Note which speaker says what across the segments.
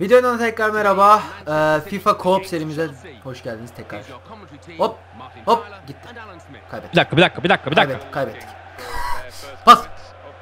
Speaker 1: Videodan tekrar merhaba. Ee, FIFA Co-op serimize hoş geldiniz tekrar. Hop, hop, gitti. Kaybettik.
Speaker 2: Bir dakika bir dakika bir dakika bir dakika.
Speaker 1: Kaybettik, kaybettik. Pas.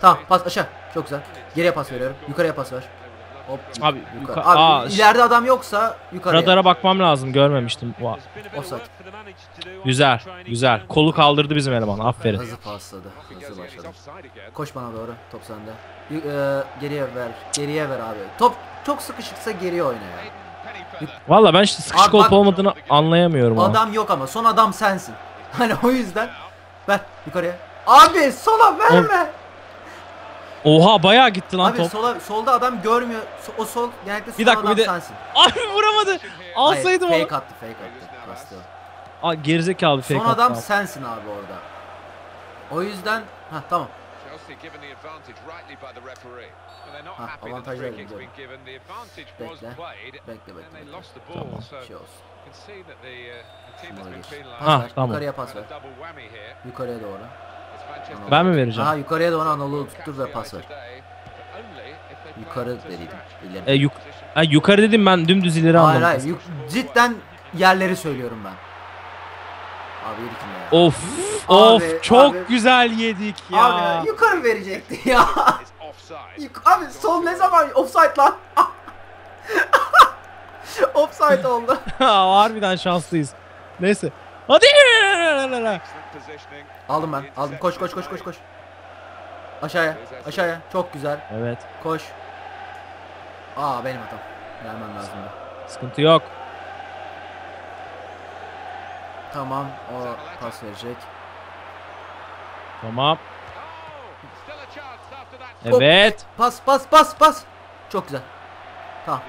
Speaker 1: Tamam, pas aşağı. Çok güzel. Geriye pas veriyorum. Yukarıya pas ver. Hop.
Speaker 2: Abi,
Speaker 1: yukarı.
Speaker 2: yuka-
Speaker 1: Abi
Speaker 2: Aa,
Speaker 1: ileride adam yoksa yukarıya.
Speaker 2: Radara bakmam lazım görmemiştim. Va-
Speaker 1: Offside.
Speaker 2: Güzel güzel. Kolu kaldırdı bizim eleman aferin.
Speaker 1: Hızlı pasladı. Hızlı başladı. Koş bana doğru. Top sende. Y- e, geriye ver. Geriye ver abi. Top çok sıkışıksa geriye oyna ya.
Speaker 2: Valla ben işte sıkışık
Speaker 1: Abi bak-
Speaker 2: olup olmadığını anlayamıyorum ama.
Speaker 1: Adam yok ama son adam sensin. Hani o yüzden ver yukarıya. Abi sola verme.
Speaker 2: Oha bayağı gitti lan
Speaker 1: Abi
Speaker 2: top.
Speaker 1: sola solda adam görmüyor. O sol genellikle son
Speaker 2: Bir dakika,
Speaker 1: adam
Speaker 2: bir de-
Speaker 1: sensin.
Speaker 2: Abi vuramadı. Alsaydım
Speaker 1: Hayır,
Speaker 2: onu.
Speaker 1: fake attı, fake attı. Bastı.
Speaker 2: Aa, gerizekalı fake
Speaker 1: Son
Speaker 2: attı
Speaker 1: adam
Speaker 2: abi.
Speaker 1: sensin abi orada. O yüzden ha tamam.
Speaker 3: Ha,
Speaker 1: avantaj
Speaker 3: avantaj
Speaker 1: verin
Speaker 3: verin
Speaker 1: diyorum.
Speaker 3: Bekle.
Speaker 1: Bekle. Bekle bekle.
Speaker 2: Tamam.
Speaker 1: Şey olsun. Şunlara geç. Pas
Speaker 2: Ha, tamam.
Speaker 1: Yukarıya pas ver. Yukarıya doğru.
Speaker 2: Ben mi vereceğim?
Speaker 1: Aha yukarıya doğru Anadolu tuttur ve pas ver. Yukarı. İleri.
Speaker 2: E, yuk ha, yukarı dedim ben dümdüz ileri
Speaker 1: hayır hayır.
Speaker 2: anladım.
Speaker 1: yuk- cidden yerleri söylüyorum ben. Abi yedik ya.
Speaker 2: Of
Speaker 1: Abi,
Speaker 2: of çok
Speaker 1: abi.
Speaker 2: güzel yedik ya.
Speaker 1: Abi yukarı verecekti ya. Abi sol ne zaman offside lan? offside oldu.
Speaker 2: Harbiden şanslıyız. Neyse. Hadi.
Speaker 1: Aldım ben. Aldım. Koş koş koş koş koş. Aşağıya. Aşağıya. Çok güzel.
Speaker 2: Evet.
Speaker 1: Koş. Aa benim hatam. Gelmem lazımdı.
Speaker 2: Sıkıntı yok.
Speaker 1: Tamam. O pas verecek.
Speaker 2: Tamam.
Speaker 1: Hop.
Speaker 2: Evet.
Speaker 1: Pas pas pas pas. Çok güzel. Tamam.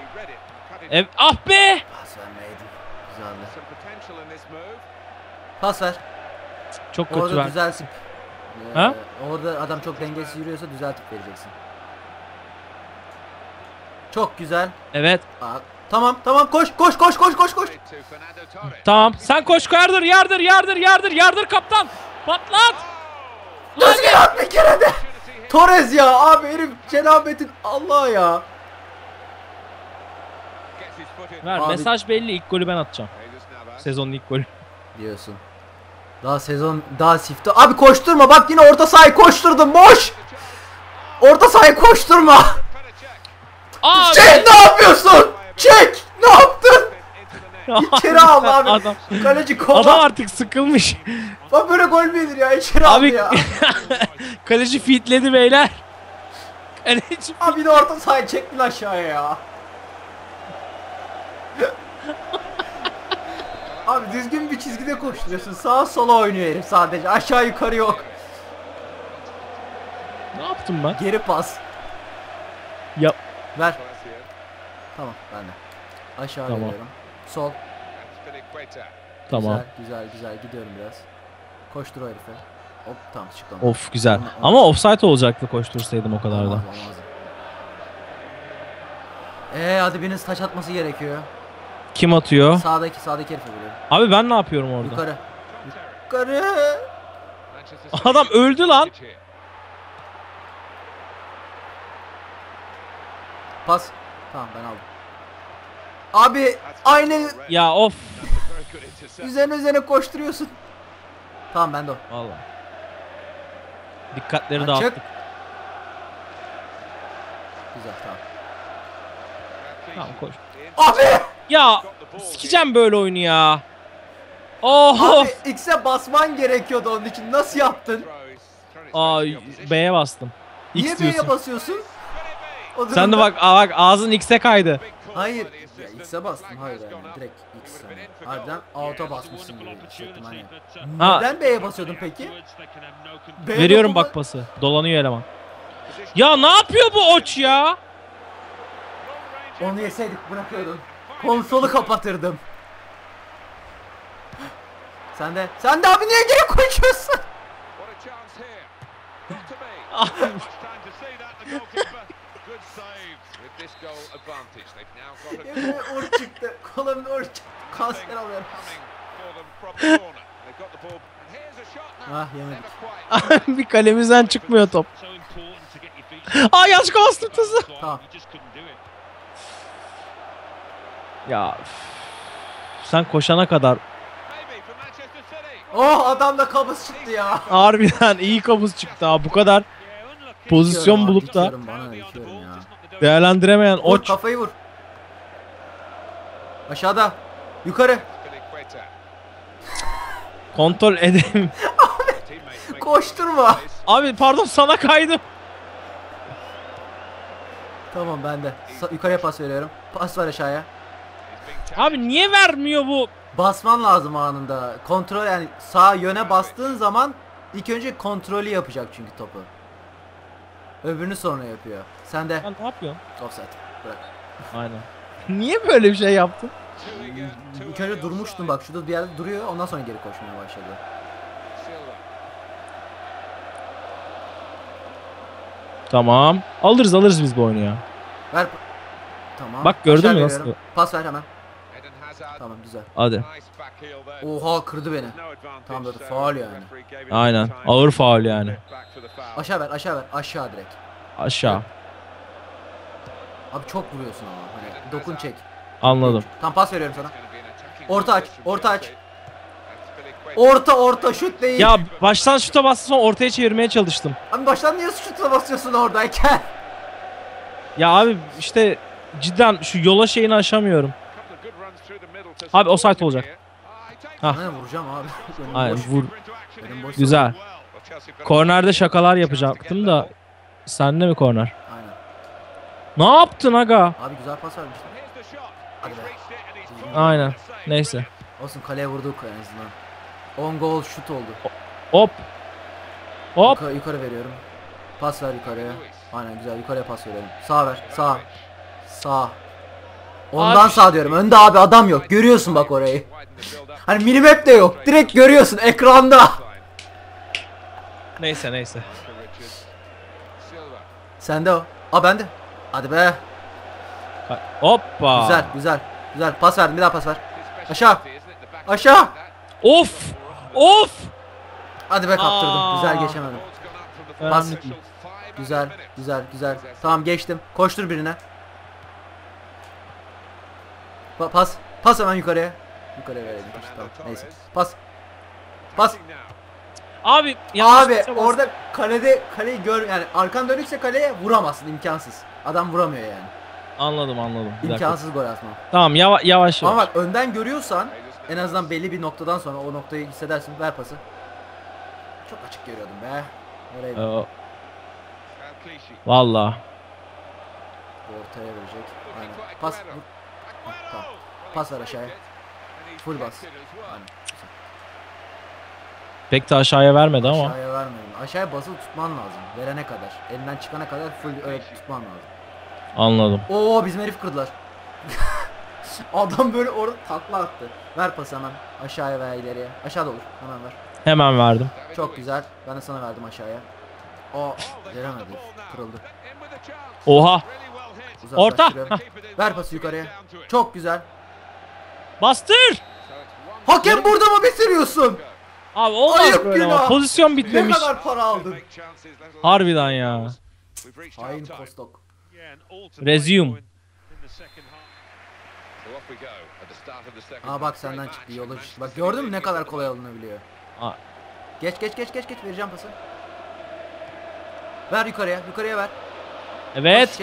Speaker 2: Ev ah be.
Speaker 1: Pas vermeydim. Güzeldi. Pas ver.
Speaker 2: Çok kötü
Speaker 1: Orada düzeltip. Ee,
Speaker 2: Ha?
Speaker 1: Orada adam çok dengesiz yürüyorsa düzeltip vereceksin. Çok güzel.
Speaker 2: Evet.
Speaker 1: Aa, tamam tamam koş koş koş koş koş koş.
Speaker 2: Tamam. Sen koş yardır yardır yardır yardır yardır kaptan. Patlat.
Speaker 1: Düzgün at bir kere de. Torres ya abi herif cenabet'in Allah ya.
Speaker 2: Ver
Speaker 1: Abi-
Speaker 2: mesaj belli ilk golü ben atacağım. Sezonun ilk golü.
Speaker 1: Diyorsun. Daha sezon daha sifte. Abi koşturma bak yine orta sahayı koşturdun boş. Orta sahayı koşturma.
Speaker 2: Aa,
Speaker 1: Çek ne yapıyorsun? Çek ne yaptın? İçeri aldı abi.
Speaker 2: Adam,
Speaker 1: Kaleci kova.
Speaker 2: adam artık sıkılmış.
Speaker 1: Bak böyle gol mü ya? İçeri
Speaker 2: Abi
Speaker 1: ya.
Speaker 2: kaleci fitledi beyler. Kaleci
Speaker 1: Abi de orta sahayı çektin aşağıya ya. Abi düzgün bir çizgide koşturuyorsun. Sağa sola oynuyor herif sadece. Aşağı yukarı yok.
Speaker 2: ne yaptım ben?
Speaker 1: Geri pas.
Speaker 2: Ya
Speaker 1: Ver. Tamam ben de. Aşağı
Speaker 2: Tamam.
Speaker 1: veriyorum. Sol.
Speaker 2: tamam.
Speaker 1: Güzel güzel güzel gidiyorum biraz. Koştur o herife. Hop tamam çıkalım.
Speaker 2: Of güzel.
Speaker 1: Ama- ama-
Speaker 2: offside olacaktı koştursaydım o kadar da.
Speaker 1: Olmaz, olmaz. Ee hadi biriniz taç atması gerekiyor.
Speaker 2: Kim atıyor?
Speaker 1: Sağdaki sağdaki herife vuruyorum.
Speaker 2: Abi ben ne yapıyorum orada?
Speaker 1: Yukarı. Yukarı.
Speaker 2: Adam öldü lan.
Speaker 1: Pas. Tamam ben aldım. Abi aynı
Speaker 2: Ya of.
Speaker 1: üzerine üzerine koşturuyorsun. Tamam ben de o.
Speaker 2: Vallahi. Dikkatleri
Speaker 1: Açık.
Speaker 2: dağıttık.
Speaker 1: Güzel tamam.
Speaker 2: Tamam koş.
Speaker 1: Abi!
Speaker 2: Ya sikeceğim böyle oyunu ya. Oh.
Speaker 1: Abi X'e basman gerekiyordu onun için. Nasıl yaptın?
Speaker 2: Aa B'ye bastım.
Speaker 1: Niye
Speaker 2: X
Speaker 1: B'ye
Speaker 2: diyorsun.
Speaker 1: basıyorsun? O
Speaker 2: Sen de bak aa, bak ağzın X'e kaydı.
Speaker 1: Hayır. Ya X'e bastım. Hayır yani direkt X. Yani. Harbiden out'a basmışsın gibi hissettim hani.
Speaker 2: Ha.
Speaker 1: Neden B'ye basıyordun peki? B
Speaker 2: Veriyorum bak pası. Dolanıyor eleman. Ya ne yapıyor bu oç ya?
Speaker 1: Onu yeseydik bırakıyordun. Konsolu kapatırdım. Sen de, sen de abi niye geri koşuyorsun? Yemin ur çıktı. Kolumun ur çıktı. Kanser alıyorum. Ah yemedik.
Speaker 2: bir kalemizden çıkmıyor top. Aa yanlış bastım tızı.
Speaker 1: Tamam.
Speaker 2: Ya sen koşana kadar.
Speaker 1: Oh adam da kabız çıktı ya.
Speaker 2: harbiden iyi kabus çıktı ha. Bu kadar pozisyon
Speaker 1: abi,
Speaker 2: bulup da
Speaker 1: bana ya.
Speaker 2: değerlendiremeyen
Speaker 1: Vur
Speaker 2: oç.
Speaker 1: kafayı vur. Aşağıda. Yukarı.
Speaker 2: Kontrol edeyim.
Speaker 1: Koşturma.
Speaker 2: Abi pardon sana kaydım.
Speaker 1: Tamam ben de. Sa- yukarıya pas veriyorum. Pas ver aşağıya.
Speaker 2: Abi niye vermiyor bu?
Speaker 1: Basman lazım anında. Kontrol yani sağ yöne bastığın zaman ilk önce kontrolü yapacak çünkü topu. Öbürünü sonra yapıyor. Sen de
Speaker 2: Lan ne yapıyorsun?
Speaker 1: offside. Bırak.
Speaker 2: Aynen. Niye böyle bir şey yaptın?
Speaker 1: İlk önce durmuştum bak şurada bir yerde duruyor ondan sonra geri koşmaya başladı.
Speaker 2: Tamam. Alırız alırız biz bu oyunu ya.
Speaker 1: Ver. Tamam.
Speaker 2: Bak, gördün mü nasıl?
Speaker 1: Pas ver hemen. Tamam güzel.
Speaker 2: Hadi.
Speaker 1: Oha kırdı beni. Tamam, dedi,
Speaker 3: the
Speaker 1: yani.
Speaker 2: Aynen. Ağır faul yani.
Speaker 1: Aşağı ver aşağı ver aşağı direkt.
Speaker 2: Aşağı.
Speaker 1: Abi çok vuruyorsun ama. Hani dokun çek.
Speaker 2: Anladım.
Speaker 1: Tam pas veriyorum sana. Orta aç, orta aç. Orta orta şut değil.
Speaker 2: Ya baştan şuta bastı sonra ortaya çevirmeye çalıştım.
Speaker 1: Abi baştan niye şutla basıyorsun oradayken?
Speaker 2: Ya abi işte cidden şu yola şeyini aşamıyorum. Abi offside olacak.
Speaker 3: Ah,
Speaker 2: Ha.
Speaker 1: vuracağım abi.
Speaker 2: Aynen vur. Güzel. Kornerde şakalar yapacaktım da sende mi korner?
Speaker 1: Aynen.
Speaker 2: Ne yaptın aga?
Speaker 1: Abi güzel pas
Speaker 3: thrown
Speaker 2: Aynen. Neyse.
Speaker 1: Olsun kaleye vurduk en azından. 10 gol şut oldu.
Speaker 2: Hop. Hop.
Speaker 1: Yukarı, yukarı veriyorum. Pas ver yukarıya. Aynen güzel yukarıya pas veriyorum. Sağ ver. Sağ. Sağ. Ondan
Speaker 2: Abi-
Speaker 1: sağ diyorum. Önde abi adam yok. Görüyorsun bak orayı. Hani minimap de yok. Direkt görüyorsun ekranda.
Speaker 2: Neyse neyse.
Speaker 1: Sende o. Aa bende. Hadi be.
Speaker 2: Ha- Hoppa.
Speaker 1: Güzel güzel. Güzel. Pas verdim. Bir daha pas ver. Aşağı. Aşağı.
Speaker 2: Of. Of.
Speaker 1: Hadi be kaptırdım.
Speaker 2: Aa.
Speaker 1: Güzel geçemedim.
Speaker 2: Pas.
Speaker 1: Güzel. Güzel. Güzel. Tamam geçtim. Koştur birine. Pa- pas. Pas hemen yukarıya. Yukarıya verelim. Tamam. Neyse. Pas. Pas.
Speaker 2: Abi yanlış
Speaker 1: Abi orada kalede kaleyi gör yani arkan dönükse kaleye vuramazsın imkansız. Adam vuramıyor yani.
Speaker 2: Anladım anladım. Bir dakika.
Speaker 1: İmkansız gol atma.
Speaker 2: Tamam yavaş yavaş.
Speaker 1: Ama
Speaker 2: yavaş.
Speaker 1: bak önden görüyorsan en azından belli bir noktadan sonra o noktayı hissedersin. Ver pası. Çok açık görüyordum be. Orayı
Speaker 2: Ee. Valla.
Speaker 1: ortaya verecek. Aynen. Pas. Tamam. Pas ver aşağıya. Full bas. Aynen.
Speaker 2: Pek de aşağıya vermedi ama.
Speaker 1: Aşağıya vermedim. Aşağıya basılı tutman lazım. Verene kadar. Elinden çıkana kadar full öyle tutman lazım.
Speaker 2: Anladım.
Speaker 1: Oo bizim herif kırdılar. Adam böyle orada takla attı. Ver pası hemen aşağıya veya ileriye. Aşağıda olur. Hemen ver.
Speaker 2: Hemen verdim.
Speaker 1: Çok güzel. Ben de sana verdim aşağıya. O veremedi. Kırıldı.
Speaker 2: Oha. Orta.
Speaker 1: Ver pası yukarıya. Çok güzel.
Speaker 2: Bastır.
Speaker 1: Hakem burada mı bitiriyorsun?
Speaker 2: Abi olmaz
Speaker 1: Ayıp
Speaker 2: böyle ama. Pozisyon
Speaker 1: Ne
Speaker 2: bitmemiş.
Speaker 1: kadar para aldın?
Speaker 2: Harbiden ya.
Speaker 1: Hain. Kostok.
Speaker 2: Resume.
Speaker 1: Aa bak senden çıktı yola. Bak gördün mü ne kadar kolay alınabiliyor.
Speaker 2: Aa,
Speaker 1: Geç geç geç geç geç vereceğim pası. Ver yukarıya yukarıya ver.
Speaker 2: Evet.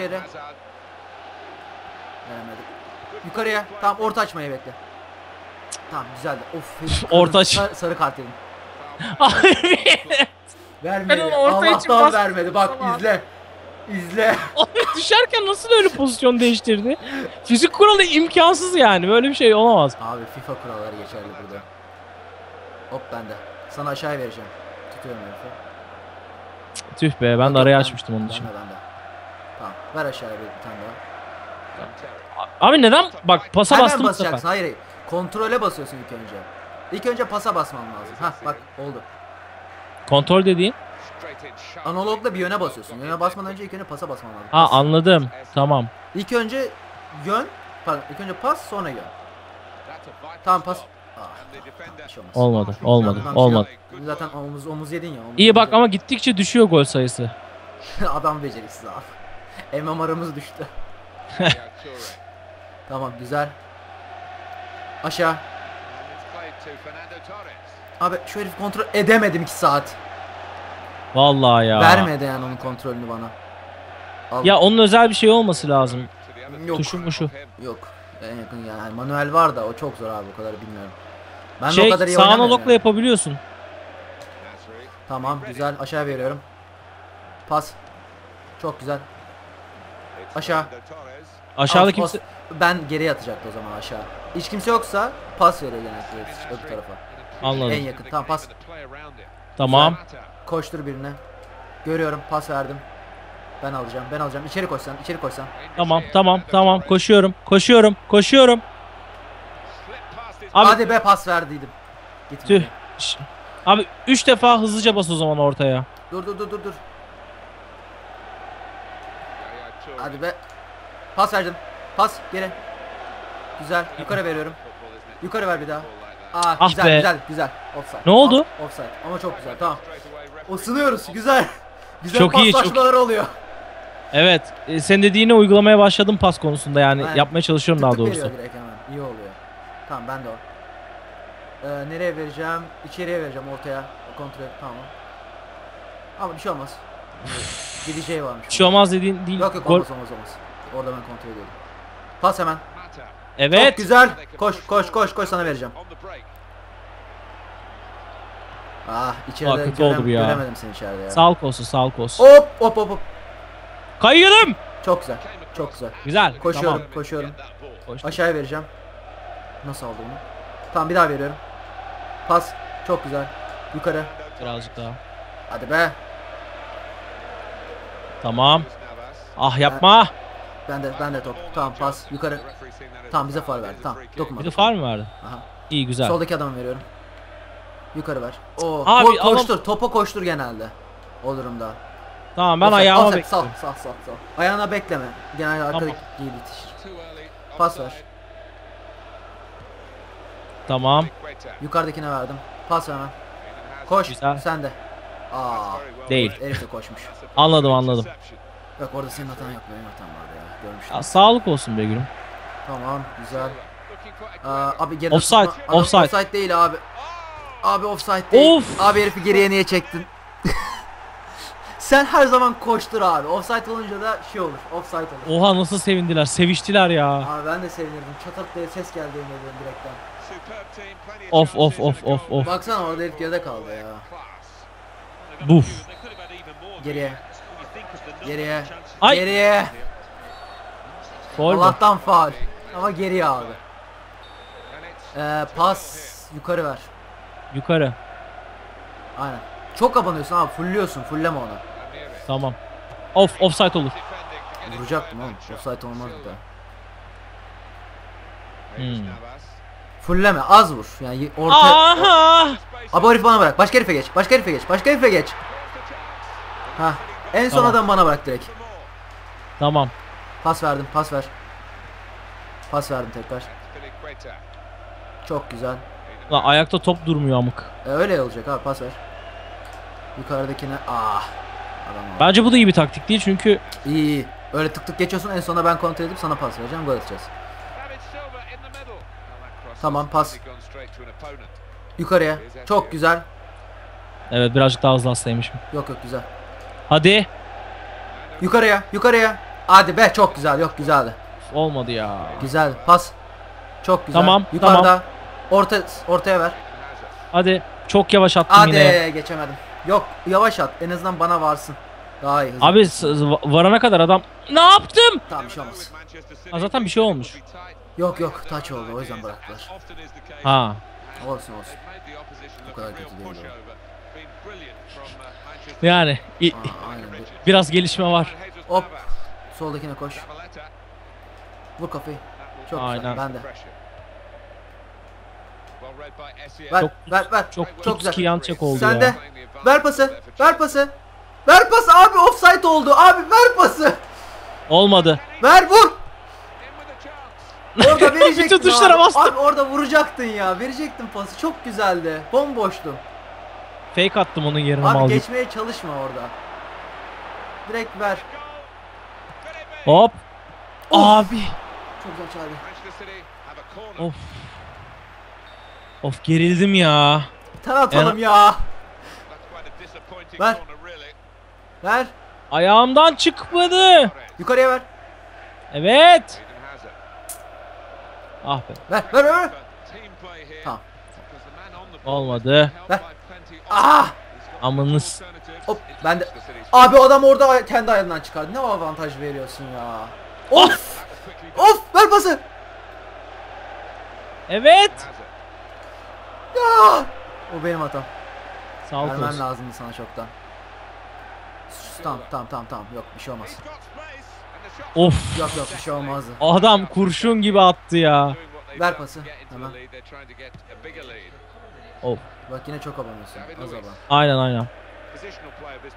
Speaker 1: Veremedik. Yukarıya. Tamam orta açmayı bekle. Tamam güzeldi. Of. herif
Speaker 2: Orta
Speaker 1: kırdı.
Speaker 2: aç.
Speaker 1: Sarı, sarı kart yedim.
Speaker 2: Abi.
Speaker 1: Vermedi.
Speaker 2: Ben onu
Speaker 1: Allah'tan
Speaker 2: bastım
Speaker 1: vermedi. Bak
Speaker 2: ama.
Speaker 1: izle. İzle.
Speaker 2: Düşerken nasıl öyle pozisyon değiştirdi? Fizik kuralı imkansız yani. Böyle bir şey olamaz.
Speaker 1: Abi FIFA kuralları geçerli burada. Hop bende. Sana aşağıya vereceğim. Tutuyorum herifi.
Speaker 2: Tüh be ben de
Speaker 1: ben-
Speaker 2: açmıştım onun için.
Speaker 1: Bende bende. Tamam. Ver aşağıya bir, bir tane daha.
Speaker 2: Abi neden? Bak pasa
Speaker 1: Hemen
Speaker 2: bastım bu
Speaker 1: basacaksın.
Speaker 2: sefer.
Speaker 1: Hayır. Kontrole basıyorsun ilk önce. İlk önce pasa basman lazım. Hah bak oldu.
Speaker 2: Kontrol dediğin.
Speaker 1: Analogla bir yöne basıyorsun. Yöne basmadan önce ilk önce pasa basman lazım.
Speaker 2: Ha anladım. Tamam.
Speaker 1: İlk önce yön, pardon ilk önce pas sonra yön. Tamam pas. Ah, tamam,
Speaker 3: defender-
Speaker 1: bir şey.
Speaker 2: Olmadı. Olmadı. Olmadı.
Speaker 1: şey. Zaten omuz omuz yedin ya. omuz
Speaker 2: İyi bak
Speaker 1: yedin.
Speaker 2: ama gittikçe düşüyor gol sayısı.
Speaker 1: Adam beceriksiz abi. MMR'ımız düştü. Tamam güzel. Aşağı. Abi şu herifi kontrol edemedim 2 saat.
Speaker 2: Vallahi ya.
Speaker 1: Vermedi yani onun kontrolünü bana. Al.
Speaker 2: Ya onun özel bir şey olması lazım.
Speaker 1: Yok.
Speaker 2: Tuşu
Speaker 3: of him.
Speaker 1: Yok. En yakın yani. Manuel var da o çok zor abi o kadar bilmiyorum. Ben de
Speaker 2: Şey
Speaker 1: o kadar iyi
Speaker 2: sağ analogla
Speaker 1: yani.
Speaker 2: yapabiliyorsun.
Speaker 1: Tamam güzel aşağı veriyorum. Pas. Çok güzel. Aşağı.
Speaker 2: Aşağıda
Speaker 1: Al,
Speaker 2: kimse...
Speaker 1: pas. Ben geriye atacaktı o zaman aşağı. Hiç kimse yoksa pas veriyor genellikle öbür tarafa.
Speaker 2: Anladım.
Speaker 1: En yakın tamam pas.
Speaker 2: Tamam.
Speaker 3: Mata.
Speaker 1: Koştur birine. Görüyorum pas verdim. Ben alacağım ben alacağım. İçeri koşsan içeri koşsan.
Speaker 2: Tamam tamam tamam koşuyorum. Koşuyorum. Koşuyorum. Abi
Speaker 1: Hadi be pas verdiydim. Gitmedi.
Speaker 2: tüh. Abi 3 defa hızlıca bas o zaman ortaya.
Speaker 1: Dur dur dur dur dur. Hadi be. Pas verdim. Pas geri. Güzel. Yukarı veriyorum. Yukarı ver bir daha. Aa
Speaker 2: Ah
Speaker 1: güzel
Speaker 2: be.
Speaker 1: güzel güzel. Offside.
Speaker 2: Ne oldu?
Speaker 1: Off- offside. Ama çok güzel. Tamam. Isınıyoruz. Güzel. Güzel
Speaker 2: Çok iyi, çok-
Speaker 1: oluyor.
Speaker 2: Evet. e, sen dediğini uygulamaya başladım pas konusunda yani
Speaker 1: Aynen.
Speaker 2: yapmaya çalışıyorum
Speaker 1: Tık
Speaker 2: daha
Speaker 1: tık
Speaker 2: doğrusu.
Speaker 1: direkt hemen. İyi oluyor. Tamam ben de o. Ee, nereye vereceğim? İçeriye vereceğim ortaya. Kontrol tamam. Ama bir şey olmaz. Varmış.
Speaker 2: Bir şey olmaz dediğin değil.
Speaker 1: Yok yok olmaz olmaz olmaz. Orada ben kontrol ediyorum. Pas hemen.
Speaker 2: Evet.
Speaker 1: Çok güzel. Koş koş koş koş sana vereceğim. Ah içeride
Speaker 2: Aa, kötü oldu bu ya.
Speaker 1: göremedim seni içeride ya.
Speaker 2: Sağlık olsun sağlık olsun.
Speaker 1: Hop hop hop hop.
Speaker 2: Kayıyorum.
Speaker 1: Çok güzel. Çok güzel.
Speaker 2: Güzel.
Speaker 1: Koşuyorum
Speaker 2: Tamam.
Speaker 1: koşuyorum.
Speaker 3: Get that ball.
Speaker 2: Koş.
Speaker 1: Aşağıya vereceğim. Nasıl aldı onu? Tamam bir daha veriyorum. Pas. Çok güzel. Yukarı.
Speaker 2: Birazcık daha.
Speaker 1: Hadi be.
Speaker 2: Tamam. Ah yapma.
Speaker 1: Ben de ben de top. Tamam pas. Yukarı. Tamam bize
Speaker 3: It
Speaker 1: verdi. Tamam. Dokunma.
Speaker 2: Bir de faul mü verdin?
Speaker 1: Aha.
Speaker 2: İyi güzel.
Speaker 1: Soldaki adamı veriyorum. Yukarı ver. Oo,
Speaker 2: Abi,
Speaker 1: ko- koştur. Topa koştur genelde. O durumda.
Speaker 2: Tamam ben
Speaker 1: Offside,
Speaker 2: ayağıma
Speaker 1: offside, Sal
Speaker 2: bekliyorum.
Speaker 1: sal sal sal. Ayağına bekleme. Genelde arkada
Speaker 2: Tamam.
Speaker 1: giy bitişir. Pas ver.
Speaker 2: Tamam.
Speaker 1: Yukarıdakine verdim. Pas hemen.
Speaker 3: Hayden Hazard.
Speaker 1: Koş.
Speaker 2: Güzel.
Speaker 1: Sen de. Aa.
Speaker 2: Değil.
Speaker 1: Herif koşmuş.
Speaker 2: Anladım, anladım.
Speaker 1: Yok orada senin hatan yok. Benim hatam vardı ya. Görmüştüm.
Speaker 2: Ya, sağlık olsun be gülüm.
Speaker 1: Tamam. Güzel. Aa, abi geride
Speaker 2: Offside,
Speaker 1: tutma. Adam
Speaker 2: offside.
Speaker 1: offside değil abi. Abi offside değil.
Speaker 2: Of.
Speaker 1: Abi herifi geriye niye çektin? Sen her zaman koştur abi. Offside olunca da şey olur. Offside olur.
Speaker 2: Oha nasıl sevindiler. Seviştiler ya.
Speaker 1: Abi ben de sevinirdim. Çatak diye ses geldi yemin direkten.
Speaker 2: Of, of, of, of, of.
Speaker 1: Baksana orada herif geride kaldı ya.
Speaker 2: Buf.
Speaker 1: Geriye. Geriye.
Speaker 2: Ay.
Speaker 1: Geriye.
Speaker 2: Mü?
Speaker 1: Allah'tan faal. Ama geriye abi. Ee, pas yukarı ver.
Speaker 2: Yukarı.
Speaker 1: Aynen. Çok abanıyorsun abi. Fullliyorsun. Fulleme onu.
Speaker 2: Tamam. Of offside olur.
Speaker 1: Vuracaktım oğlum. Offside olmazdı da.
Speaker 3: Hayden
Speaker 2: Hmm.
Speaker 1: Fulleme. Az vur. Yani orta...
Speaker 2: Aha!
Speaker 1: Abi o herifi bana bırak. Başka herife geç. Başka herife geç. Başka herife geç. Ha. En son
Speaker 2: Tamam.
Speaker 1: adam bana bırak direkt.
Speaker 2: Tamam.
Speaker 1: Pas verdim. Pas ver. Pas verdim tekrar. Çok güzel.
Speaker 2: Lan ayakta top durmuyor amık.
Speaker 1: E, öyle olacak abi. Pas ver. Yukarıdakine. Ah. Adam var.
Speaker 2: Bence bu da iyi bir taktik değil çünkü
Speaker 1: İyi iyi. Öyle tık tık geçiyorsun. En sona ben kontrol edip sana pas vereceğim. Gol atacağız. Tamam, pas. Yukarıya. Çok güzel.
Speaker 2: evet birazcık daha hızlı hastaymışım.
Speaker 1: Yok yok güzel.
Speaker 2: Hadi.
Speaker 1: Yukarıya. Yukarıya. Hadi be çok güzel. Yok güzeldi.
Speaker 2: Olmadı ya.
Speaker 1: Güzel. Pas. Çok güzel.
Speaker 2: Tamam,
Speaker 1: Yukarıda.
Speaker 2: tamam.
Speaker 1: Orta ortaya ver.
Speaker 2: Hadi. Çok yavaş attım
Speaker 1: Hadi
Speaker 2: yine.
Speaker 1: geçemedim. Yok yavaş at. En azından bana varsın. Daha iyi. Hızlı.
Speaker 2: Abi varana kadar adam ne yaptım?
Speaker 1: Tamam bir şey olmaz.
Speaker 2: Ha, zaten bir şey olmuş.
Speaker 1: Yok yok taç oldu o yüzden bıraktılar.
Speaker 2: Ha.
Speaker 1: Olsun olsun. Bu kadar kötü değil
Speaker 2: Yani
Speaker 1: Aa, aynen.
Speaker 2: Biraz gelişme var.
Speaker 1: Hop. Soldakine koş. Vur kafayı. Çok
Speaker 2: Aynen.
Speaker 1: güzel. Ben de. Ver
Speaker 2: Çok-
Speaker 1: ver ver.
Speaker 2: Çok
Speaker 1: Çok
Speaker 2: çok
Speaker 1: güzel.
Speaker 2: yan çek oldu
Speaker 1: Sen
Speaker 2: ya.
Speaker 1: de. Ver pası. Ver pası. Ver pası abi offside oldu. Abi ver pası.
Speaker 2: Olmadı.
Speaker 1: Ver vur. Orada verecektin
Speaker 2: Bütün tuşlara
Speaker 1: abi.
Speaker 2: bastım.
Speaker 1: Abi orada vuracaktın ya. Verecektin pası. Çok güzeldi. Bomboştu.
Speaker 2: Fake attım onun yerine
Speaker 1: Abi
Speaker 2: gibi.
Speaker 1: geçmeye çalışma orada. Direkt ver.
Speaker 2: Hop.
Speaker 1: Of.
Speaker 2: Abi.
Speaker 1: Çok güzel çağırdı.
Speaker 2: Of. Of gerildim ya.
Speaker 1: Bir tane atalım ya.
Speaker 3: That's quite a disappointing
Speaker 1: Ver. Ver.
Speaker 2: Ayağımdan çıkmadı.
Speaker 1: Yukarıya ver.
Speaker 2: Evet. Ah be.
Speaker 1: Ver ver ver. Tamam.
Speaker 2: Olmadı.
Speaker 1: Ver. Ah!
Speaker 3: Alternatives.
Speaker 1: Hop, ben de- Abi adam orada kendi ayağından çıkardı. Ne avantaj veriyorsun ya. Of. Of ver pası.
Speaker 2: Evet.
Speaker 1: Ya. O benim hatam.
Speaker 2: Sağ ol
Speaker 1: Vermem lazımdı sana çoktan. Tamam tamam tamam tamam yok bir şey olmaz.
Speaker 2: Of.
Speaker 1: Yok yok bir şey olmazdı.
Speaker 2: Adam kurşun gibi attı ya.
Speaker 1: Ver pası, hemen.
Speaker 2: Of.
Speaker 1: Bak yine çok abanıyorsun. Az aban.
Speaker 2: Aynen aynen.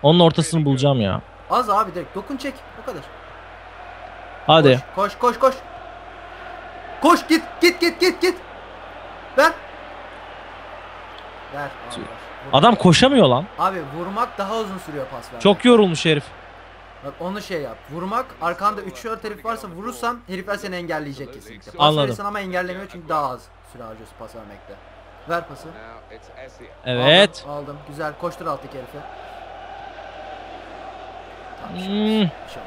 Speaker 2: Onun ortasını bulacağım ya.
Speaker 1: Az abi direkt dokun çek. O kadar.
Speaker 2: Hadi.
Speaker 1: Koş koş koş koş. Koş git git git git git. Ver. Ver. Abi.
Speaker 2: Adam koşamıyor lan.
Speaker 1: Abi vurmak daha uzun sürüyor pas vermek.
Speaker 2: Çok yorulmuş herif.
Speaker 1: Bak onu şey yap. Vurmak arkanda 3-4 herif varsa vurursan herifler seni engelleyecek kesinlikle. Pas
Speaker 2: Anladım.
Speaker 1: verirsen ama engellemiyor çünkü daha az süre harcıyorsun pas vermekte. Ver pası.
Speaker 2: Evet.
Speaker 1: Aldım, aldım. Güzel. Koştur alttaki herifi. Tamam, şey
Speaker 2: Hmm.
Speaker 1: şey.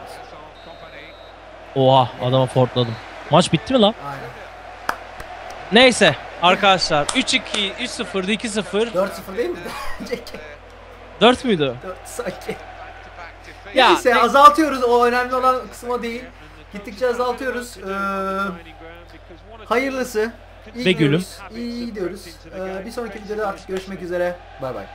Speaker 2: Oha adamı fortladım. Maç bitti mi lan?
Speaker 1: Aynen.
Speaker 2: Neyse arkadaşlar 3-2, 3-0, 2-0.
Speaker 1: 4-0 değil mi? Jack?
Speaker 2: 4 müydü?
Speaker 1: 4 sanki.
Speaker 2: Ya,
Speaker 1: Neyse
Speaker 2: ne-
Speaker 1: azaltıyoruz. O önemli olan kısım o değil. Gittikçe azaltıyoruz. Ee, hayırlısı. İyi
Speaker 2: Ve gülüm.
Speaker 1: gidiyoruz. İyi gidiyoruz. Ee, bir sonraki videoda artık görüşmek üzere. Bay bay.